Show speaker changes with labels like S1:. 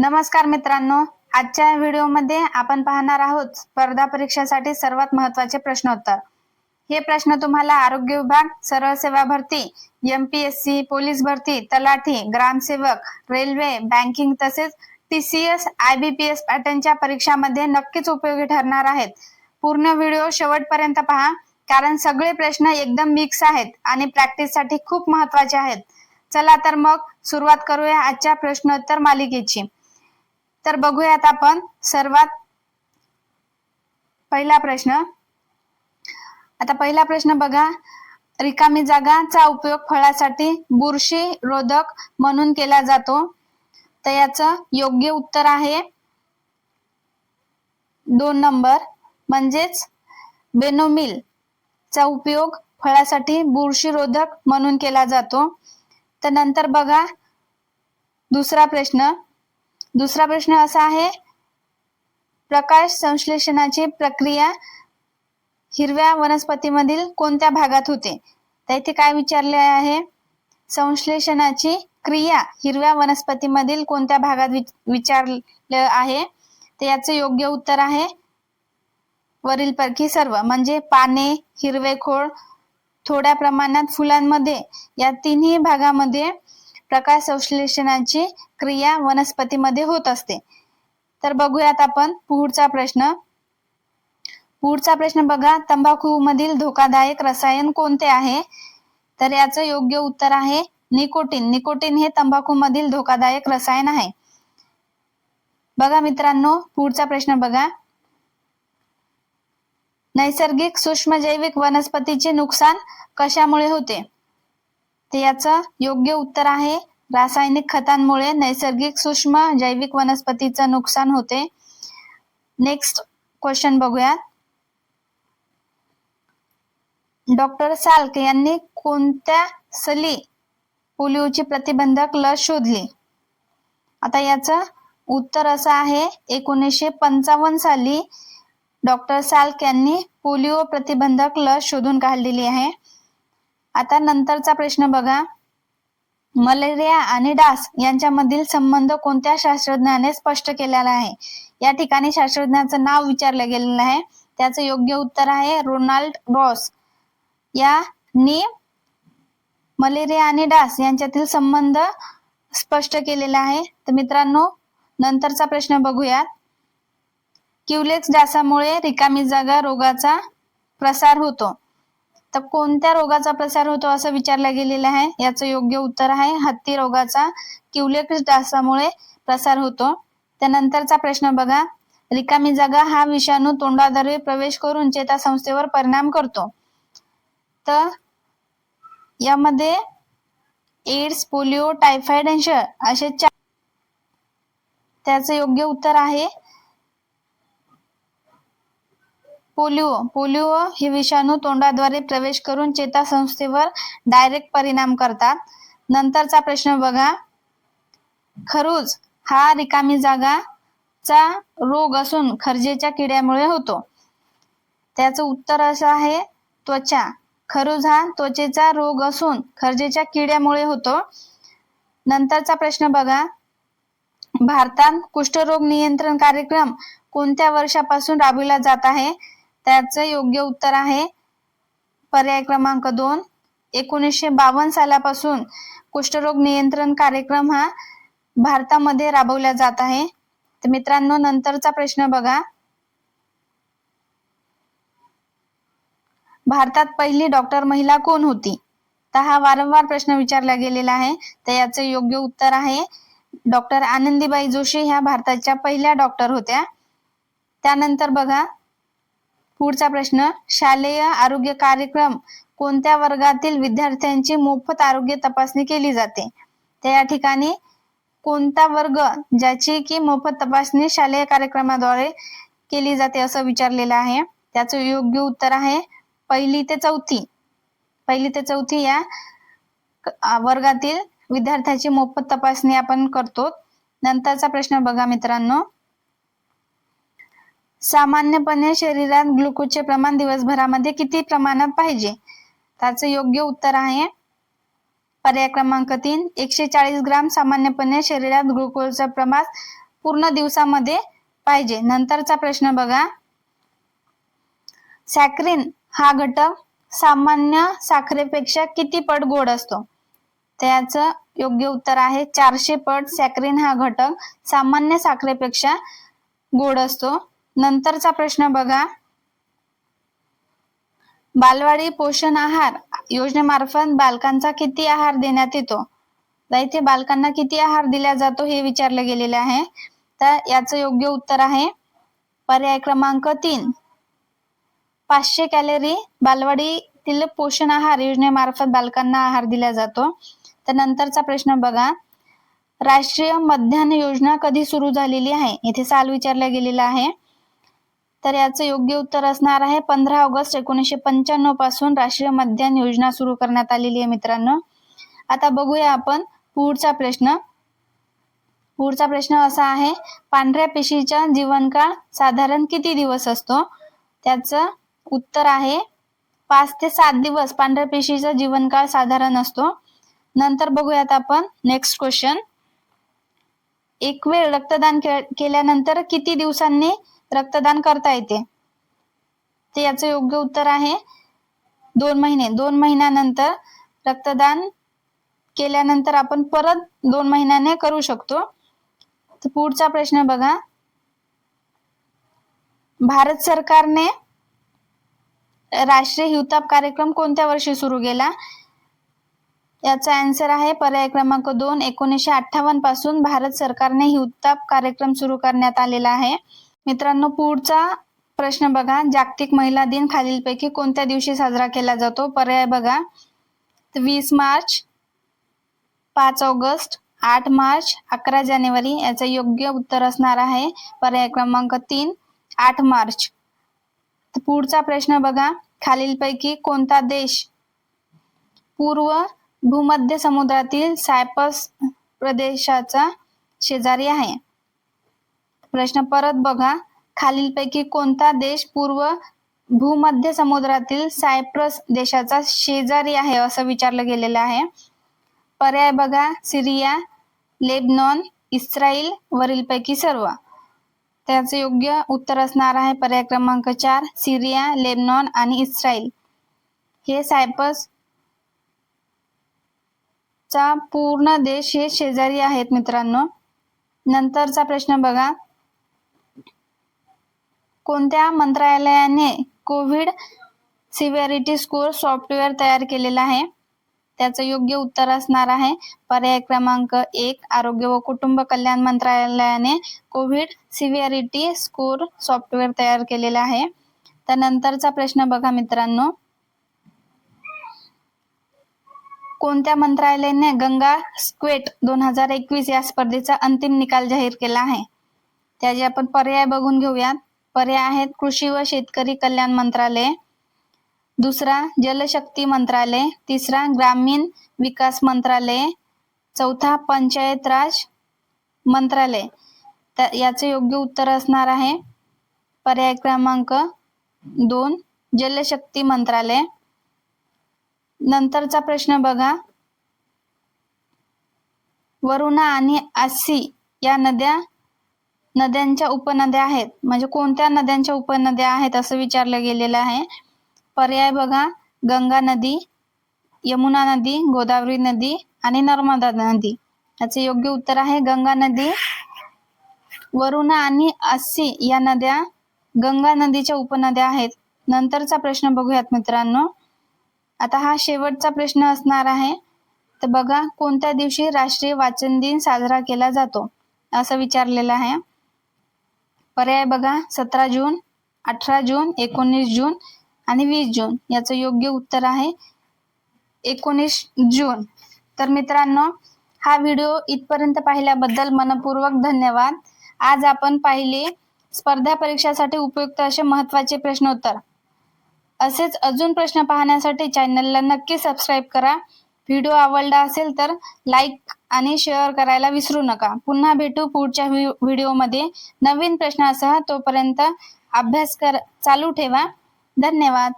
S1: नमस्कार मित्रांनो आजच्या व्हिडिओमध्ये आपण पाहणार आहोत स्पर्धा परीक्षेसाठी सर्वात महत्त्वाचे प्रश्नोत्तर. हे प्रश्न तुम्हाला आरोग्य विभाग सरळ सेवा भरती एमपीएससी पोलीस भरती तलाठी ग्रामसेवक रेल्वे बँकिंग तसेच टी सीएस आयबीपीएस पॅटर्नच्या परीक्षामध्ये नक्कीच उपयोगी ठरणार आहेत. पूर्ण व्हिडिओ शेवटपर्यंत पहा कारण सगळे प्रश्न एकदम मिक्स आहेत आणि प्रॅक्टिससाठी खूप महत्त्वाचे आहेत. चला तर मग सुरुवात करूया आजच्या प्रश्नोत्तर मालिकेची. तर बघूयात आपण सर्वात पहिला प्रश्न. आता पहिला प्रश्न बघा. रिकामी जागाचा उपयोग फळासाठी बुरशी रोधक म्हणून केला जातो. तर याचं योग्य उत्तर आहे. दोन नंबर. म्हणजेच बेनोमिल चा उपयोग फळासाठी बुरशीरोधक म्हणून केला जातो. तर नंतर बघा. दुसरा प्रश्न. दुसरा प्रश्न असा आहे प्रकाश संश्लेषणाची प्रक्रिया हिरव्या वनस्पतीमधील कोणत्या भागात होते? तर इथे काय विचारले आहे? संश्लेषणाची क्रिया हिरव्या वनस्पतीमधील कोणत्या भागात विचारलं आहे? तर याचं योग्य उत्तर आहे वरील पैकी सर्व म्हणजे पाने हिरवे खोड थोड्या प्रमाणात फुलांमध्ये या तिन्ही भागामध्ये प्रकाश संश्लेषणाची क्रिया वनस्पतीमध्ये होत असते. तर बघूयात आपण पुढचा प्रश्न. पुढचा प्रश्न बघा तंबाखू मधील धोकादायक रसायन कोणते आहे? तर याचं योग्य उत्तर आहे निकोटीन. निकोटीन हे तंबाखू मधील धोकादायक रसायन आहे. बघा मित्रांनो पुढचा प्रश्न बघा. नैसर्गिक सूक्ष्म जैविक वनस्पतीचे नुकसान कशामुळे होते? तर याचं योग्य उत्तर आहे. रासायनिक खतांमुळे नैसर्गिक सूक्ष्म जैविक वनस्पतीचं नुकसान होते. नेक्स्ट क्वेश्चन बघूयात. डॉक्टर साल्क यांनी कोणत्या सली पोलिओची प्रतिबंधक लस शोधली? आता याचं उत्तर असं आहे एकोणीसशे पंचावन्न साली डॉक्टर साल्क यांनी पोलिओ प्रतिबंधक लस शोधून काढलेली आहे. आता नंतरचा प्रश्न बघा. मलेरिया आणि डास यांच्यामधील संबंध कोणत्या शास्त्रज्ञाने स्पष्ट केलेला आहे? या ठिकाणी शास्त्रज्ञाचं नाव विचारलं गेलेलं आहे. त्याचं योग्य उत्तर आहे रोनाल्ड रॉस. यांनी मलेरिया आणि डास यांच्यातील संबंध स्पष्ट केलेला आहे. तर मित्रांनो नंतरचा प्रश्न बघूयात. क्युलेक्स डासामुळे रिकामी जागा रोगाचा प्रसार होतो. तर कोणत्या रोगाचा प्रसार होतो असं विचारलं गेलेलं आहे. याचं योग्य उत्तर आहे हत्ती रोगाचा क्युलेक्स डासामुळे प्रसार होतो. त्यानंतरचा प्रश्न बघा. रिकामी जागा हा विषाणू तोंडाद्वारे प्रवेश करून चेता संस्थेवर परिणाम करतो. तर यामध्ये एड्स पोलिओ टायफॉइड असे चार त्याचं योग्य उत्तर आहे. पोलिओ पोलिओ हे विषाणू तोंडाद्वारे प्रवेश करून चेतासंस्थेवर डायरेक्ट परिणाम करतात. नंतरचा प्रश्न बघा. खरूज हा रिकामी जागाचा रोग असून खरजेच्या किड्यामुळे होतो. त्याचं उत्तर असं आहे त्वचा. खरूज हा त्वचेचा रोग असून खरजेच्या किड्यामुळे होतो. नंतरचा प्रश्न बघा. भारतात कुष्ठरोग नियंत्रण कार्यक्रम कोणत्या वर्षापासून राबविला जात आहे? त्याचं योग्य उत्तर आहे. पर्याय क्रमांक दोन. एकोणीसशे बावन्न सालापासून कुष्ठरोग नियंत्रण कार्यक्रम हा भारतामध्ये राबवला जात आहे. तर मित्रांनो नंतरचा प्रश्न बघा. भारतात पहिली डॉक्टर महिला कोण होती? तर हा वारंवार प्रश्न विचारला गेलेला आहे. तर याचं योग्य उत्तर आहे. डॉक्टर आनंदीबाई जोशी ह्या भारताच्या पहिल्या डॉक्टर होत्या. त्यानंतर बघा. पुढचा प्रश्न शालेय आरोग्य कार्यक्रम कोणत्या वर्गातील विद्यार्थ्यांची मोफत आरोग्य तपासणी केली जाते? तर या ठिकाणी कोणता वर्ग ज्याची की मोफत तपासणी शालेय कार्यक्रमाद्वारे केली जाते असं विचारलेलं आहे? त्याचं योग्य उत्तर आहे पहिली ते चौथी. पहिली ते चौथी या वर्गातील विद्यार्थ्याची मोफत तपासणी आपण करतो. नंतरचा प्रश्न बघा मित्रांनो. सामान्यपणे शरीरात ग्लुकोजचे प्रमाण दिवसभरामध्ये किती प्रमाणात पाहिजे? त्याचं योग्य उत्तर आहे. पर्याय क्रमांक तीन एकशे चाळीस ग्राम सामान्यपणे शरीरात ग्लुकोजचं प्रमाण पूर्ण दिवसामध्ये पाहिजे. नंतरचा प्रश्न बघा. सॅक्रिन हा घटक सामान्य साखरेपेक्षा किती पट गोड असतो? त्याचं योग्य उत्तर आहे चारशे पट. सॅक्रिन हा घटक सामान्य साखरेपेक्षा गोड असतो. नंतरचा प्रश्न बघा. बालवाडी पोषण आहार योजनेमार्फत बालकांचा किती आहार देण्यात येतो? तर इथे बालकांना किती आहार दिला जातो हे विचारलं गेलेलं आहे. तर याचं योग्य उत्तर आहे. पर्याय क्रमांक तीन. पाचशे कॅलरी बालवाडीतील पोषण आहार योजनेमार्फत बालकांना आहार दिला जातो. तर नंतरचा प्रश्न बघा. राष्ट्रीय मध्यान्ह योजना कधी सुरू झालेली आहे? इथे साल विचारला गेलेला आहे. तर याचं योग्य उत्तर असणार आहे. पंधरा ऑगस्ट एकोणीसशे पंच्याण्णवपासून राष्ट्रीय मध्यान्ह योजना सुरू करण्यात आलेली आहे मित्रांनो. आता बघूया आपण पुढचा प्रश्न. पुढचा प्रश्न असा आहे पांढऱ्या पेशीचा जीवनकाळ साधारण किती दिवस असतो? त्याचं उत्तर आहे पाच ते सात दिवस पांढऱ्या पेशीचा जीवनकाळ साधारण असतो. नंतर बघूयात आपण नेक्स्ट क्वेश्चन एक वेळ रक्तदान केल्यानंतर किती दिवसांनी रक्तदान करता येते. ते याचं योग्य उत्तर आहे. दोन महिने दोन महिन्यानंतर रक्तदान केल्यानंतर आपण परत दोन महिन्याने करू शकतो. तर पुढचा प्रश्न बघा. भारत सरकारने राष्ट्रीय हिवताप कार्यक्रम कोणत्या वर्षी सुरू केला? याचा आन्सर आहे पर्याय क्रमांक दोन एकोणीसशे अठ्ठावन्नपासून भारत सरकारने हिवताप कार्यक्रम सुरू करण्यात आलेला आहे. मित्रांनो पुढचा प्रश्न बघा. जागतिक महिला दिन खालीलपैकी कोणत्या दिवशी साजरा केला जातो? पर्याय बघा. वीस मार्च पाच ऑगस्ट आठ मार्च अकरा जानेवारी याचं योग्य उत्तर असणार आहे. पर्याय क्रमांक तीन आठ मार्च. पुढचा प्रश्न बघा. खालीलपैकी कोणता देश पूर्व भूमध्य समुद्रातील सायपस प्रदेशाचा शेजारी आहे? प्रश्न परत बघा. खालीलपैकी कोणता देश पूर्व भूमध्य समुद्रातील सायप्रस देशाचा शेजारी आहे असं विचारलं गेलेलं आहे? पर्याय बघा. सिरिया लेबनॉन इस्रायल वरीलपैकी सर्व. त्याचे योग्य उत्तर असणार आहे पर्याय क्रमांक चार. सिरिया लेबनॉन आणि इस्रायल हे सायप्रस चा पूर्ण देश हे शेजारी आहेत मित्रांनो. नंतरचा प्रश्न बघा. कोणत्या मंत्रालयाने कोविड सिव्हिरिटी स्कोर सॉफ्टवेअर तयार केलेला आहे? त्याचं योग्य उत्तर असणार आहे. पर्याय क्रमांक एक आरोग्य व कुटुंब कल्याण मंत्रालयाने कोविड सिव्हिरिटी स्कोर सॉफ्टवेअर तयार केलेलं आहे. त्यानंतरचा प्रश्न बघा मित्रांनो. कोणत्या मंत्रालयाने गंगा स्क्वेट दोन हजार एकवीस या स्पर्धेचा अंतिम निकाल जाहीर केला आहे? त्याचे आपण पर्याय बघून घेऊयात. पर्याय आहेत कृषी व शेतकरी कल्याण मंत्रालय. दुसरा जलशक्ती मंत्रालय. तिसरा ग्रामीण विकास मंत्रालय. चौथा पंचायत राज मंत्रालय. याचे योग्य उत्तर असणार आहे. पर्याय क्रमांक दोन जलशक्ती मंत्रालय. नंतरचा प्रश्न बघा. वरुणा आणि आसी या नद्या नद्यांच्या उपनद्या आहेत. म्हणजे कोणत्या नद्यांच्या उपनद्या आहेत असं विचारलं गेलेलं आहे. पर्याय बघा. गंगा नदी यमुना नदी गोदावरी नदी आणि नर्मदा नदी. याचे योग्य उत्तर आहे गंगा नदी. वरुणा आणि अस्सी या नद्या गंगा नदीच्या उपनद्या आहेत. नंतरचा प्रश्न बघूयात मित्रांनो. आता हा शेवटचा प्रश्न असणार आहे. तर बघा कोणत्या दिवशी राष्ट्रीय वाचन दिन साजरा केला जातो? असं विचारलेलं आहे. पर्याय बघा. सतरा जून अठरा जून एकोणीस जून आणि वीस जून याचं योग्य उत्तर आहे. एकोणीस जून. तर मित्रांनो हा व्हिडिओ इथपर्यंत पाहिल्याबद्दल मनपूर्वक धन्यवाद. आज आपण पाहिले स्पर्धा परीक्षासाठी उपयुक्त असे महत्त्वाचे प्रश्नोत्तर. असेच अजून प्रश्न पाहण्यासाठी चॅनलला नक्की सबस्क्राईब करा. व्हिडिओ आवडला असेल तर लाईक आणि शेअर करायला विसरू नका. पुन्हा भेटू पुढच्या व्हि- व्हिडिओमध्ये. नवीन प्रश्नासह तोपर्यंत अभ्यास कर चालू ठेवा. धन्यवाद.